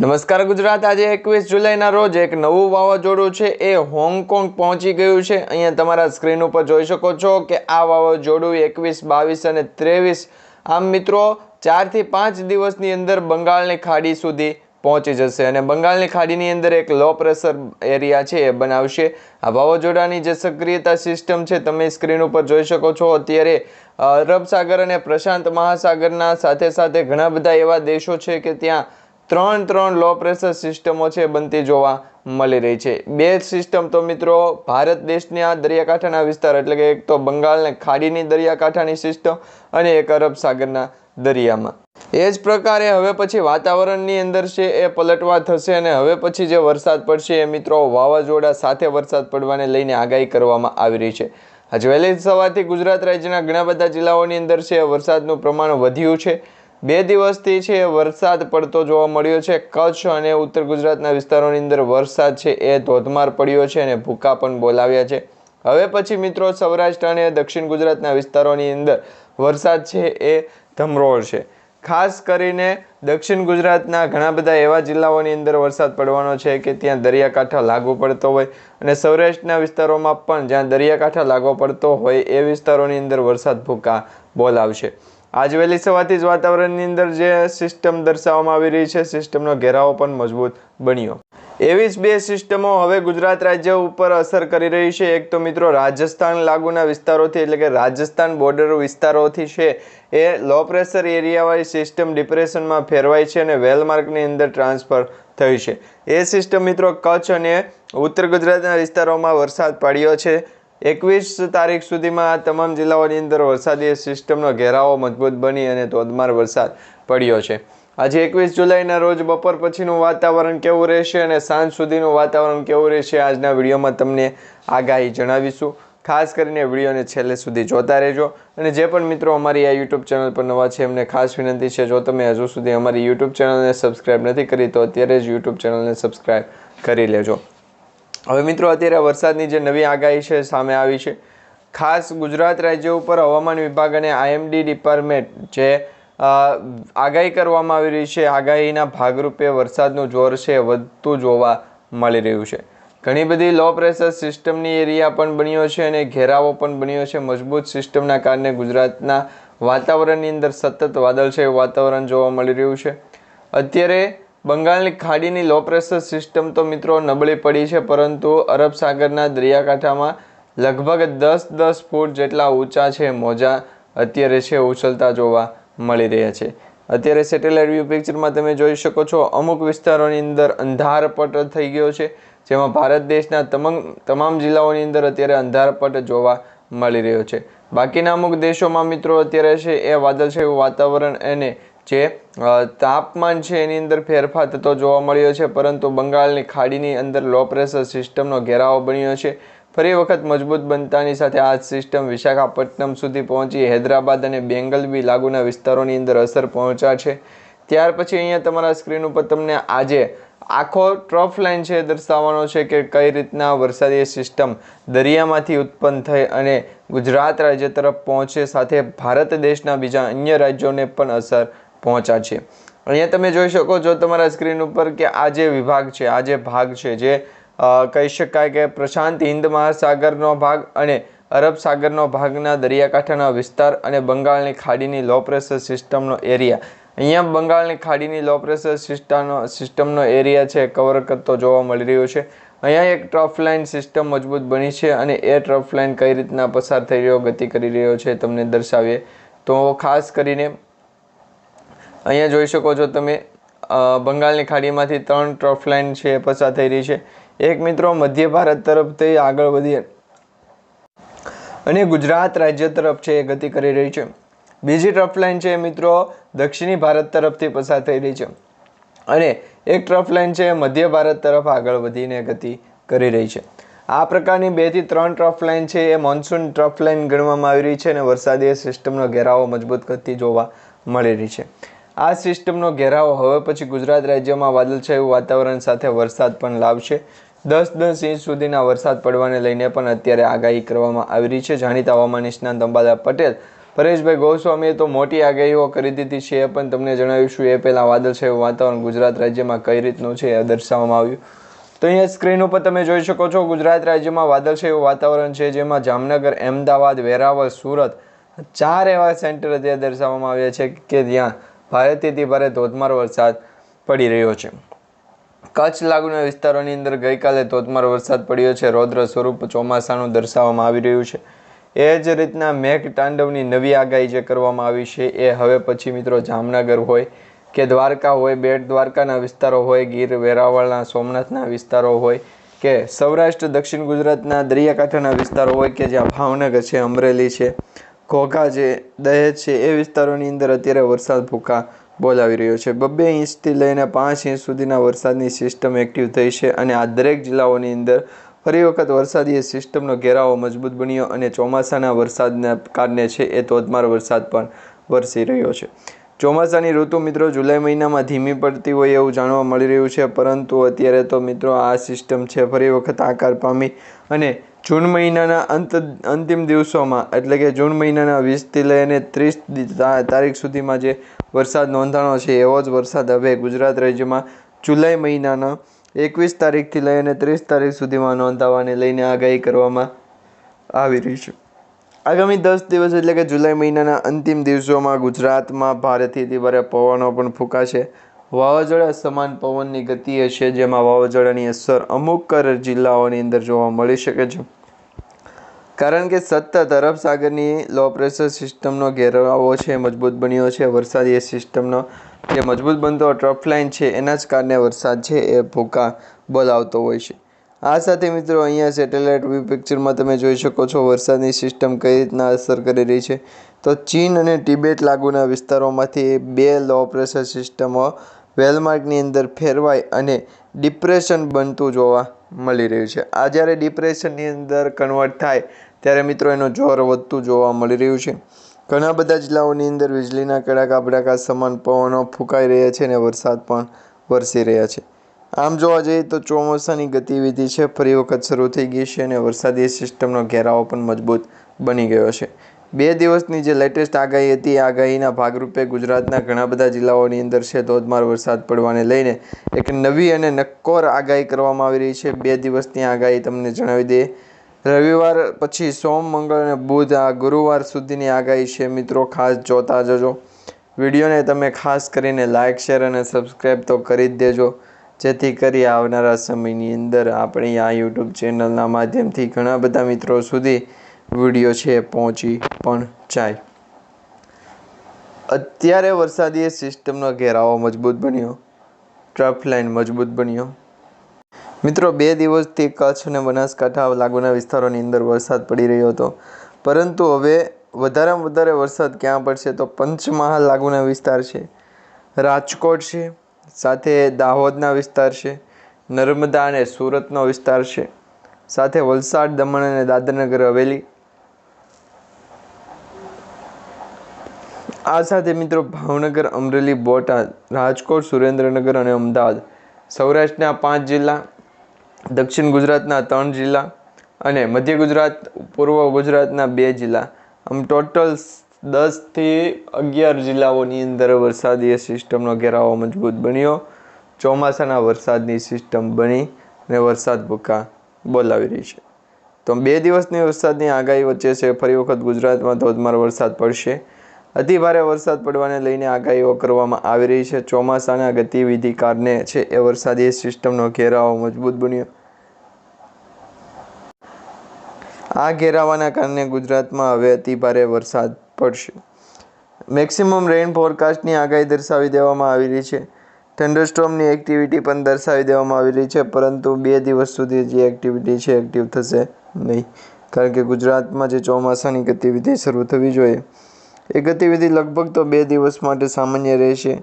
નમસ્કાર ગુજરાત, આજે એકવીસ જુલાઈના રોજ એક નવું વાવાઝોડું છે, એ હોંગકોંગ પહોંચી ગયું છે. અહીંયા તમારા સ્ક્રીન ઉપર જોઈ શકો છો કે આ વાવાઝોડું એકવીસ, બાવીસ અને ત્રેવીસ, આમ મિત્રો, ચારથી પાંચ દિવસની અંદર બંગાળની ખાડી સુધી પહોંચી જશે અને બંગાળની ખાડીની અંદર એક લો પ્રેશર એરિયા છે, એ બનાવશે. આ વાવાઝોડાની જે સક્રિયતા સિસ્ટમ છે, તમે સ્ક્રીન ઉપર જોઈ શકો છો. અત્યારે અરબ સાગર અને પ્રશાંત મહાસાગરના સાથે સાથે ઘણા બધા એવા દેશો છે કે ત્યાં ત્રણ ત્રણ લો પ્રેશર સિસ્ટમો છે બનતી જોવા મળી રહી છે. બે સિસ્ટમ તો મિત્રો ભારત દેશના દરિયાકાંઠાના વિસ્તાર એટલે કે એક તો બંગાળને ખાડીની દરિયાકાંઠાની સિસ્ટમ અને એક અરબ સાગરના દરિયામાં. એ જ પ્રકારે હવે પછી વાતાવરણની અંદર છે એ પલટવા થશે અને હવે પછી જે વરસાદ પડશે એ મિત્રો વાવાઝોડા સાથે વરસાદ પડવાને લઈને આગાહી કરવામાં આવી રહી છે. આજે વહેલી સવારથી ગુજરાત રાજ્યના ઘણા બધા જિલ્લાઓની અંદર છે વરસાદનું પ્રમાણ વધ્યું છે. બે દિવસથી છે વરસાદ પડતો જોવા મળ્યો છે. કચ્છ અને ઉત્તર ગુજરાતના વિસ્તારોની અંદર વરસાદ છે એ ધોધમાર પડ્યો છે અને ભૂકા પણ બોલાવ્યા છે. હવે પછી મિત્રો સૌરાષ્ટ્ર અને દક્ષિણ ગુજરાતના વિસ્તારોની અંદર વરસાદ છે એ ધમરોળ છે. ખાસ કરીને દક્ષિણ ગુજરાતના ઘણા બધા એવા જિલ્લાઓની અંદર વરસાદ પડવાનો છે કે ત્યાં દરિયાકાંઠા લાગુ પડતો હોય અને સૌરાષ્ટ્રના વિસ્તારોમાં પણ જ્યાં દરિયાકાંઠા લાગુ પડતો હોય એ વિસ્તારોની અંદર વરસાદ ભૂકા બોલાવશે. આજ વહેલી સવારથી જ વાતાવરણની અંદર જે સિસ્ટમ દર્શાવવામાં આવી રહી છે સિસ્ટમનો ઘેરાવો પણ મજબૂત બન્યો. એવી જ બે સિસ્ટમો હવે ગુજરાત રાજ્ય ઉપર અસર કરી રહી છે. એક તો મિત્રો રાજસ્થાન લાગુના વિસ્તારોથી, એટલે કે રાજસ્થાન બોર્ડર વિસ્તારોથી છે. એ લો પ્રેશર એરિયાવાળી સિસ્ટમ ડિપ્રેશનમાં ફેરવાય છે અને વેલમાર્કની અંદર ટ્રાન્સફર થઈ છે. એ સિસ્ટમ મિત્રો કચ્છ અને ઉત્તર ગુજરાતના વિસ્તારોમાં વરસાદ પડ્યો છે. એકવીસ તારીખ સુધીમાં આ તમામ જિલ્લાઓની અંદર વરસાદી સિસ્ટમનો ઘેરાવો મજબૂત બની અને ધોધમાર વરસાદ પડ્યો છે. આજે એકવીસ જુલાઈના રોજ બપોર પછીનું વાતાવરણ કેવું રહેશે અને સાંજ સુધીનું વાતાવરણ કેવું રહેશે આજના વિડીયોમાં તમને આગાહી જણાવીશું. ખાસ કરીને વિડીયોને છેલ્લે સુધી જોતા રહેજો. અને જે પણ મિત્રો અમારી આ યુટ્યુબ ચેનલ પર નવા છે, એમને ખાસ વિનંતી છે, જો તમે હજુ સુધી અમારી યુટ્યુબ ચેનલને સબસ્ક્રાઈબ નથી કરી, તો અત્યારે જ યુટ્યુબ ચેનલને સબસ્ક્રાઈબ કરી લેજો. હવે મિત્રો, અત્યારે વરસાદની જે નવી આગાહી છે સામે આવી છે. ખાસ ગુજરાત રાજ્ય ઉપર હવામાન વિભાગ અને આઈએમડી ડિપાર્ટમેન્ટ જે આગાહી કરવામાં આવી રહી છે, આગાહીના ભાગરૂપે વરસાદનું જોર છે, વધતું જોવા મળી રહ્યું છે. ઘણી બધી લો પ્રેશર સિસ્ટમની એરિયા પણ બન્યો છે અને ઘેરાવો પણ બન્યો છે. મજબૂત સિસ્ટમના કારણે ગુજરાતના વાતાવરણની અંદર સતત વાદળછાયું વાતાવરણ જોવા મળી રહ્યું છે. અત્યારે બંગાળની ખાડીની લો પ્રેશર સિસ્ટમ તો મિત્રો નબળી પડી છે, પરંતુ અરબ સાગરના દરિયાકાંઠામાં લગભગ દસ દસ ફૂટ જેટલા ઊંચા છે મોજા અત્યારે છે ઉછળતા જોવા મળી રહ્યા છે. અત્યારે સેટેલાઇટ વ્યૂ પિક્ચરમાં તમે જોઈ શકો છો, અમુક વિસ્તારોની અંદર અંધારપટ થઈ ગયો છે, જેમાં ભારત દેશના તમામ તમામ જિલ્લાઓની અંદર અત્યારે અંધારપટ જોવા મળી રહ્યો છે. બાકીના અમુક દેશોમાં મિત્રો અત્યારે છે એ વાદળછાયું વાતાવરણ અને જે તાપમાન છે એની અંદર ફેરફાર થતો જોવા મળ્યો છે, પરંતુ બંગાળની ખાડીની અંદર લો પ્રેશર સિસ્ટમનો ઘેરાવો બન્યો છે. ફરી વખત મજબૂત બનતાની સાથે આ સિસ્ટમ વિશાખાપટ્ટનમ સુધી પહોંચી, હૈદરાબાદ અને બેંગલબી લાગુના વિસ્તારોની અંદર અસર પહોંચ્યા છે. ત્યાર પછી અહીંયા તમારા સ્ક્રીન ઉપર તમને આજે આખો ટ્રફ લાઇન છે દર્શાવવાનો છે કે કઈ રીતના વરસાદી સિસ્ટમ દરિયામાંથી ઉત્પન્ન થઈ અને ગુજરાત રાજ્ય તરફ પહોંચે, સાથે ભારત દેશના બીજા અન્ય રાજ્યોને પણ અસર પહોંચાડશે અહીંયા તમે જોઈ શકો છો તમારા સ્ક્રીન ઉપર કે આ જે વિભાગ છે, આ જે ભાગ છે, જે કહી શકાય કે પ્રશાંત હિન્દ મહાસાગરનો ભાગ અને અરબ સાગરનો ભાગના દરિયાકાંઠાના વિસ્તાર અને બંગાળની ખાડીની લો પ્રેશર સિસ્ટમનો એરિયા અહીંયા બંગાળની ખાડીની લો પ્રેશર સિસ્ટમનો સિસ્ટમનો એરિયા છે કવર કરતો જોવા મળી રહ્યો છે. અહીંયા એક ટ્રફ લાઇન સિસ્ટમ મજબૂત બની છે અને એ ટ્રફ લાઇન કઈ રીતના પસાર થઈ રહ્યો, ગતિ કરી રહ્યો છે, તમને દર્શાવીએ. તો ખાસ કરીને અહીંયા જોઈ શકો છો તમે બંગાળની ખાડીમાંથી ત્રણ ટ્રફ લાઇન છે, પસાર થઈ રહી છે. એક મિત્રો મધ્ય ભારત તરફથી આગળ વધી અને ગુજરાત રાજ્ય તરફ છે, એ ગતિ કરી રહી છે. બીજી ટ્રફ લાઇન છે મિત્રો દક્ષિણી ભારત તરફથી પસાર થઈ રહી છે. અને એક ટ્રફ લાઇન છે મધ્ય ભારત તરફ આગળ વધીને ગતિ કરી રહી છે. આ પ્રકારની બેથી ત્રણ ટ્રફ લાઇન છે, એ મોન્સૂન ટ્રફ લાઇન ગણવામાં આવી રહી છે અને વરસાદી સિસ્ટમનો ઘેરાવો મજબૂત કરતી જોવા મળી રહી છે. આ સિસ્ટમનો ઘેરાવો હવે પછી ગુજરાત રાજ્યમાં વાદળછાયું વાતાવરણ સાથે વરસાદ પણ લાવશે. દસ દસ ઇંચ સુધીના વરસાદ પડવાને લઈને પણ અત્યારે આગાહી કરવામાં આવી રહી છે. જાણીતા હવામાન નિષ્ણાંત અંબાદા પટેલ, પરેશભાઈ ગોસ્વામીએ તો મોટી આગાહીઓ કરી દીધી છે એ પણ તમને જણાવીશું એ પહેલાં વાદળછાયું વાતાવરણ ગુજરાત રાજ્યમાં કઈ રીતનું છે એ દર્શાવવામાં આવ્યું. તો અહીંયા સ્ક્રીન ઉપર તમે જોઈ શકો છો, ગુજરાત રાજ્યમાં વાદળછાયું વાતાવરણ છે, જેમાં જામનગર, અમદાવાદ, વેરાવળ, સુરત ચાર એવા સેન્ટર અત્યારે દર્શાવવામાં આવ્યા છે કે જ્યાં ભારેથી ભારે ધોધમાર વરસાદ પડી રહ્યો છે. કચ્છ લાગુના વિસ્તારોની અંદર ગઈકાલે ધોધમાર વરસાદ પડ્યો છે. રૌદ્ર સ્વરૂપ ચોમાસાનું દર્શાવવામાં આવી રહ્યું છે. એ જ રીતના મેઘ તાંડવની નવી આગાહી જે કરવામાં આવી છે એ હવે પછી મિત્રો જામનગર હોય કે દ્વારકા હોય, બેટ દ્વારકાના વિસ્તારો હોય, ગીર વેરાવળના, સોમનાથના વિસ્તારો હોય કે સૌરાષ્ટ્ર, દક્ષિણ ગુજરાતના દરિયાકાંઠાના વિસ્તારો હોય કે જ્યાં ભાવનગર છે, અમરેલી છે ઘોઘા છે દહેજ છે એ વિસ્તારોની અંદર અત્યારે વરસાદ ભૂકા બોલાવી રહ્યો છે. બબ્બે ઇંચથી લઈને પાંચ ઇંચ સુધીના વરસાદની સિસ્ટમ એક્ટિવ થઈ છે અને આ દરેક જિલ્લાઓની અંદર ફરી વખત વરસાદી સિસ્ટમનો ઘેરાવો મજબૂત બન્યો અને ચોમાસાના વરસાદના કારણે છે એ ધોધમાર વરસાદ પણ વરસી રહ્યો છે. ચોમાસાની ઋતુ મિત્રો જુલાઈ મહિનામાં ધીમી પડતી હોય એવું જાણવા મળી રહ્યું છે, પરંતુ અત્યારે તો મિત્રો આ સિસ્ટમ છે ફરી વખત આકાર પામી અને જૂન મહિનાના અંત, અંતિમ દિવસોમાં, એટલે કે જૂન મહિનાના વીસથી લઈને ત્રીસ તારીખ સુધીમાં જે વરસાદ નોંધાણો છે, એવો જ વરસાદ હવે ગુજરાત રાજ્યમાં જુલાઈ મહિનાના એકવીસ તારીખથી લઈને ત્રીસ તારીખ સુધીમાં નોંધાવાને લઈને આગાહી કરવામાં આવી રહી છે. આગામી દસ દિવસ એટલે કે જુલાઈ મહિનાના અંતિમ દિવસોમાં ગુજરાતમાં ભારેથી ભારે પવનો પણ ફૂંકાશે. વાવાઝોડા સમાન પવનની ગતિ હશે, જેમાં વાવાઝોડાની અસર અમુક જિલ્લાઓની અંદર જોવા મળી શકે છે. કારણ કે સતત અરબ સાગરની લો પ્રેશર સિસ્ટમનો ઘેરાવો છે, મજબૂત બન્યો છે, વરસાદી સિસ્ટમનો જે મજબૂત બનતો ટ્રફ લાઇન છે, એના જ કારણે વરસાદ છે એ ભૂકા બોલાવતો હોય છે. આ સાથે મિત્રો અહીંયા સેટેલાઇટ વ્યૂ પિક્ચરમાં તમે જોઈ શકો છો વરસાદની સિસ્ટમ કઈ રીતના અસર કરી રહી છે. તો ચીન અને ટિબેટ લાગુના વિસ્તારોમાંથી બે લો પ્રેશર સિસ્ટમો વેલમાર્કની અંદર ફેરવાય અને ડિપ્રેશન બનતું જોવા મળી રહ્યું છે. આ જ્યારે ડિપ્રેશનની અંદર કન્વર્ટ થાય, ત્યારે મિત્રો એનો જોર વધતું જોવા મળી રહ્યું છે. ઘણા બધા જિલ્લાઓની અંદર વીજળીના કડાકા, ભડાકા, સમાન પવનો ફૂંકાઈ રહ્યા છે અને વરસાદ પણ વરસી રહ્યા છે. આમ જોવા જઈએ તો ચોમાસાની ગતિવિધિ છે. ફરી વખત શરૂ થઈ ગઈ છે અને વરસાદી સિસ્ટમનો ઘેરાવો પણ મજબૂત બની ગયો છે. બે દિવસની જે લેટેસ્ટ આગાહી હતી આગાહીના ભાગરૂપે ગુજરાતના ઘણા બધા જિલ્લાઓની અંદર છે ધોધમાર વરસાદ પડવાને લઈને એક નવી અને નક્કોર આગાહી કરવામાં આવી રહી છે. બે દિવસની આગાહી તમને જણાવી દઈએ. રવિવાર પછી સોમ, મંગળ અને બુધ આ ગુરુવાર સુધીની આગાહી છે. મિત્રો, ખાસ જોતા જજો. વિડીયોને તમે ખાસ કરીને લાઇક, શેર અને સબસ્ક્રાઈબ તો કરી જ દેજો. જેથી કરી આવનારા સમયની અંદર આપણી આ યુટ્યુબ ચેનલના માધ્યમથી ઘણા બધા મિત્રો સુધી વીડિયો છે, પહોંચી પણ જાય. અત્યારે વરસાદી સિસ્ટમનો ઘેરાવો મજબૂત બન્યો. ટ્રફ લાઇન મજબૂત બન્યો. મિત્રો, બે દિવસથી કચ્છ અને બનાસકાંઠા લાગુના વિસ્તારોની અંદર વરસાદ પડી રહ્યો હતો. પરંતુ હવે વધારેમાં વધારે વરસાદ ક્યાં પડશે તો પંચમહાલ લાગુના વિસ્તાર છે. રાજકોટ છે, સાથે દાહોદના વિસ્તાર છે, નર્મદા અને સુરતનો વિસ્તાર છે. સાથે વલસાડ, દમણ અને દાદરનગર હવેલી આ સાથે મિત્રો ભાવનગર, અમરેલી, બોટાદ, રાજકોટ, સુરેન્દ્રનગર અને અમદાવાદ, સૌરાષ્ટ્રના પાંચ જિલ્લા, દક્ષિણ ગુજરાતના ત્રણ જિલ્લા અને મધ્ય ગુજરાત, પૂર્વ ગુજરાતના બે જિલ્લા. આમ ટોટલ દસથી અગિયાર જિલ્લાઓની અંદર વરસાદી સિસ્ટમનો ઘેરાવો મજબૂત બન્યો. ચોમાસાના વરસાદની સિસ્ટમ બની અને વરસાદ ભૂકા બોલાવી રહી છે. તો બે દિવસની વરસાદની આગાહી વચ્ચે છે, ફરી વખત ગુજરાતમાં ધોધમાર વરસાદ પડશે. અતિ ભારે વરસાદ પડવાને લઈને આગાહીઓ કરવામાં આવી રહી છે. ચોમાસાના ગતિવિધિ કારણે છે એ વરસાદી સિસ્ટમનો ઘેરાવો મજબૂત બન્યો. આ ઘેરાવાના કારણે ગુજરાતમાં હવે અતિ ભારે વરસાદ પડશે. મેક્સિમમ રેઇન ફોરકાસ્ટની આગાહી દર્શાવી દેવામાં આવી રહી છે. થંડરસ્ટોમની એક્ટિવિટી પણ દર્શાવી દેવામાં આવી રહી છે, પરંતુ બે દિવસ સુધી જે એક્ટિવિટી છે એક્ટિવ થશે નહીં. કારણ કે ગુજરાતમાં જે ચોમાસાની ગતિવિધિ શરૂ થવી જોઈએ. એ ગતિવિધિ લગભગ તો બે દિવસ માટે સામાન્ય રહેશે.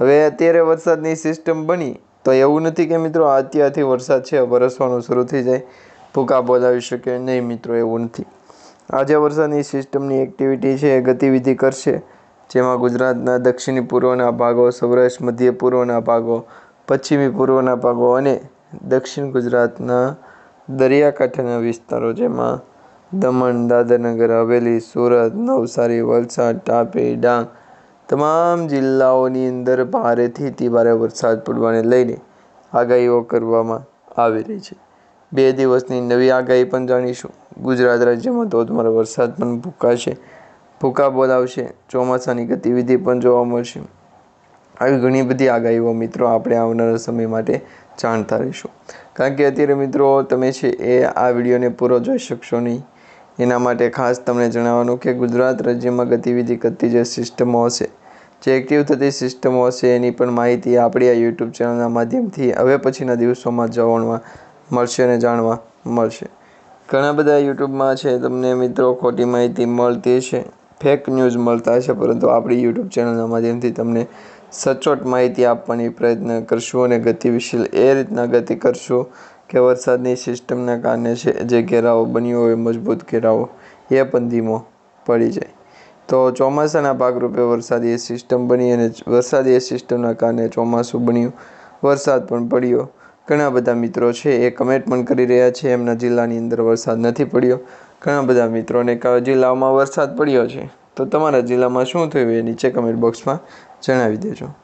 હવે અત્યારે વરસાદની સિસ્ટમ બની, તો એવું નથી કે મિત્રો અત્યારથી વરસાદ છે, વરસવાનું શરૂ થઈ જાય. ભૂકા બોલાવી શકે નહીં મિત્રો, એવું નથી. આજે વરસાદની સિસ્ટમની એક્ટિવિટી છે એ ગતિવિધિ કરશે, જેમાં ગુજરાતના દક્ષિણી પૂર્વના ભાગો, સૌરાષ્ટ્ર મધ્ય પૂર્વના ભાગો, પશ્ચિમી પૂર્વના ભાગો અને દક્ષિણ ગુજરાતના દરિયાકાંઠાના વિસ્તારો, જેમાં દમણ, દાદરનગર હવેલી, સુરત, નવસારી, વલસાડ, તાપી, ડાંગ તમામ જિલ્લાઓની અંદર ભારેથી અતિ ભારે વરસાદ પડવાને લઈને આગાહીઓ કરવામાં આવી રહી છે. બે દિવસની નવી આગાહી પણ જાણીશું. ગુજરાત રાજ્યમાં ધોધમાર વરસાદ પણ ભૂકાશે. ભૂકા બોલાવશે. ચોમાસાની ગતિવિધિ પણ જોવા મળશે. આવી ઘણી બધી આગાહીઓ મિત્રો આપણે આવનારા સમય માટે જાણતા રહીશું. કારણ કે અત્યારે મિત્રો તમે છે એ આ વિડીયોને પૂરો જોઈ શકશો નહીં. એના માટે ખાસ તમને જણાવવાનું કે ગુજરાત રાજ્યમાં ગતિવિધિ કરતી જે સિસ્ટમો હશે, જે એક્ટિવ થતી સિસ્ટમો હશે, એની પણ માહિતી આપણી આ યુટ્યુબ ચેનલના માધ્યમથી હવે પછીના દિવસોમાં જાણવા મળશે અને જાણવા મળશે. ઘણા બધા યુટ્યુબમાં છે તમને મિત્રો, ખોટી માહિતી મળતી છે ફેક ન્યૂઝ મળતા છે પરંતુ આપણી યુટ્યુબ ચેનલના માધ્યમથી તમને સચોટ માહિતી આપવાની પ્રયત્ન કરશું અને ગતિવિશીલ એ રીતના ગતિ કરશું. કે વરસાદની સિસ્ટમના કારણે છે, જે ઘેરાવો બન્યો હોય, મજબૂત ઘેરાવો, એ પણ ધીમો પડી જાય. તો ચોમાસાના ભાગરૂપે વરસાદી સિસ્ટમ બની અને વરસાદી સિસ્ટમના કારણે ચોમાસું બન્યું. વરસાદ પણ પડ્યો. ઘણા બધા મિત્રો છે, એ કમેન્ટ પણ કરી રહ્યા છે, એમના જિલ્લાની અંદર વરસાદ નથી પડ્યો. ઘણા બધા મિત્રોને જિલ્લાઓમાં વરસાદ પડ્યો છે. તો તમારા જિલ્લામાં શું થયું, એ નીચે કમેન્ટ બોક્સમાં જણાવી દેજો.